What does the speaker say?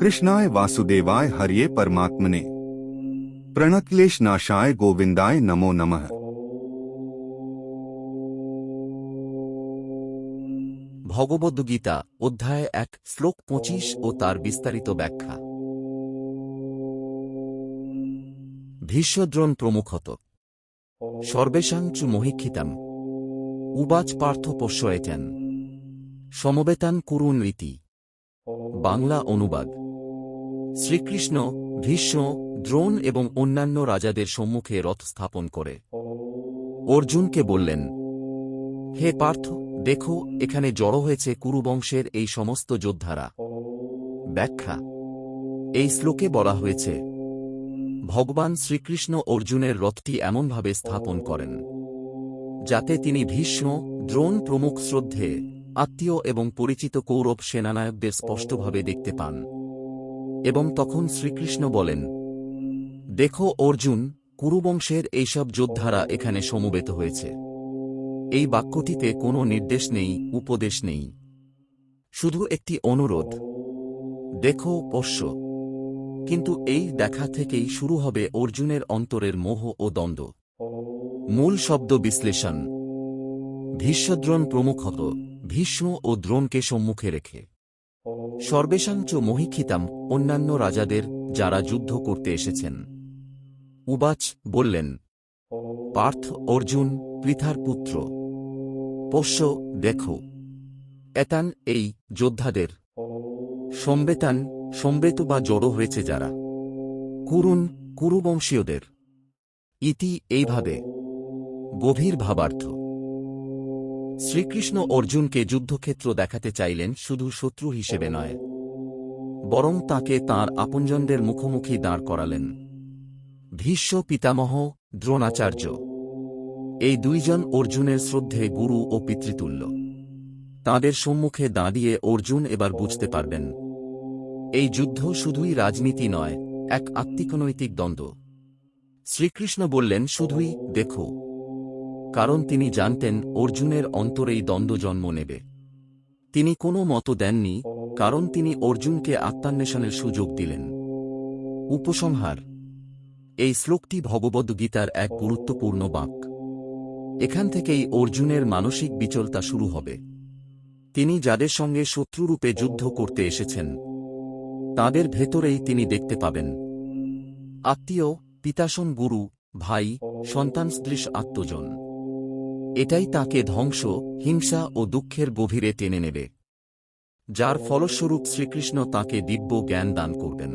कृष्णाय वासुदेवाय हरिये परमात्मने प्रणक्लेश नाशाय गोविंदाय नमो नमः ভগবদ্গীতা অধ্যায় এক শ্লোক পঁচিশ ও তার বিস্তারিত ব্যাখ্যা ভীষ্মদ্রোণ প্রমুখত সর্বেশাঞ্চু মহিক্ষিতাম উবাচ পার্থ পোষ্যয়েটেন সমবেতান কুরুন রীতি বাংলা অনুবাদ। শ্রীকৃষ্ণ, ভীষ্ম, দ্রোণ এবং অন্যান্য রাজাদের সম্মুখে রথ স্থাপন করে। অর্জুনকে বললেন, হে পার্থ, দেখো, এখানে জড়ো হয়েছে কুরুবংশের এই সমস্ত যোদ্ধারা। ব্যাখ্যা, এই শ্লোকে বলা হয়েছে, ভগবান শ্রীকৃষ্ণ অর্জুনের রথটি এমনভাবে স্থাপন করেন, যাতে তিনি ভীষ্ম, দ্রোণ প্রমুখ শ্রদ্ধে আত্মীয় এবং পরিচিত কৌরব সেনানায়কদের স্পষ্টভাবে দেখতে পান। এবং তখন শ্রীকৃষ্ণ বলেন, দেখো অর্জুন, কুরুবংশের এইসব যোদ্ধারা এখানে সমবেত হয়েছে। এই বাক্যটিতে কোনো নির্দেশ নেই, উপদেশ নেই। শুধু একটি অনুরোধ, দেখো পোষ্য কিন্তু এই দেখা থেকেই শুরু হবে অর্জুনের অন্তরের মোহ ও দ্বন্দ্ব। মূল শব্দ বিশ্লেষণ। ভীষ্মদ্রোণ প্রমুখত ভীষ্ম ও দ্রোণকে সম্মুখে রেখে। সর্বেশাঞ্চ মহিক্ষিতাম অন্যান্য রাজাদের যারা যুদ্ধ করতে এসেছেন। উবাচ বললেন, পার্থ অর্জুন পৃথার পুত্র। পোষ্য দেখো, এতান এই যোদ্ধাদের সম্বেতান সম্বেত বা জড়ো হয়েছে যারা। কুরুন কুরুবংশীয়দের। ইতি এইভাবে গভীর ভাবার্থ। শ্রীকৃষ্ণ অর্জুনকে যুদ্ধক্ষেত্র দেখাতে চাইলেন শুধু শত্রু হিসেবে নয়, বরং তাকে তাঁর আপনজনদের মুখোমুখি দাঁড় করালেন। ভীষ্ম পিতামহ দ্রোণাচার্য, এই দুইজন অর্জুনের শ্রদ্ধে গুরু ও পিতৃতুল্য। তাঁদের সম্মুখে দাঁড়িয়ে অর্জুন এবার বুঝতে পারবেন, এই যুদ্ধ শুধুই রাজনীতি নয়, এক আত্মিকনৈতিক দ্বন্দ্ব। শ্রীকৃষ্ণ বললেন, শুধুই দেখো কারণ তিনি জানতেন অর্জুনের অন্তরেই দ্বন্দ্ব জন্ম নেবে। তিনি কোনো মত দেননি, কারণ তিনি অর্জুনকে আত্মান্বেষণের সুযোগ দিলেন। উপসংহার। এই শ্লোকটি ভগবদ্গীতার এক গুরুত্বপূর্ণ বাক। এখান থেকেই অর্জুনের মানসিক বিচলতা শুরু হবে। তিনি যাদের সঙ্গে শত্রুরূপে যুদ্ধ করতে এসেছেন, তাদের ভেতরেই তিনি দেখতে পাবেন। আত্মীয়, পিতাসন গুরু, ভাই সন্তানসদৃশ আত্মজন। এটাই তাকে ধ্বংস, হিংসা ও দুঃখের গভীরে টেনে নেবে। যার ফলস্বরূপ শ্রীকৃষ্ণ তাকে দিব্য জ্ঞান দান করবেন।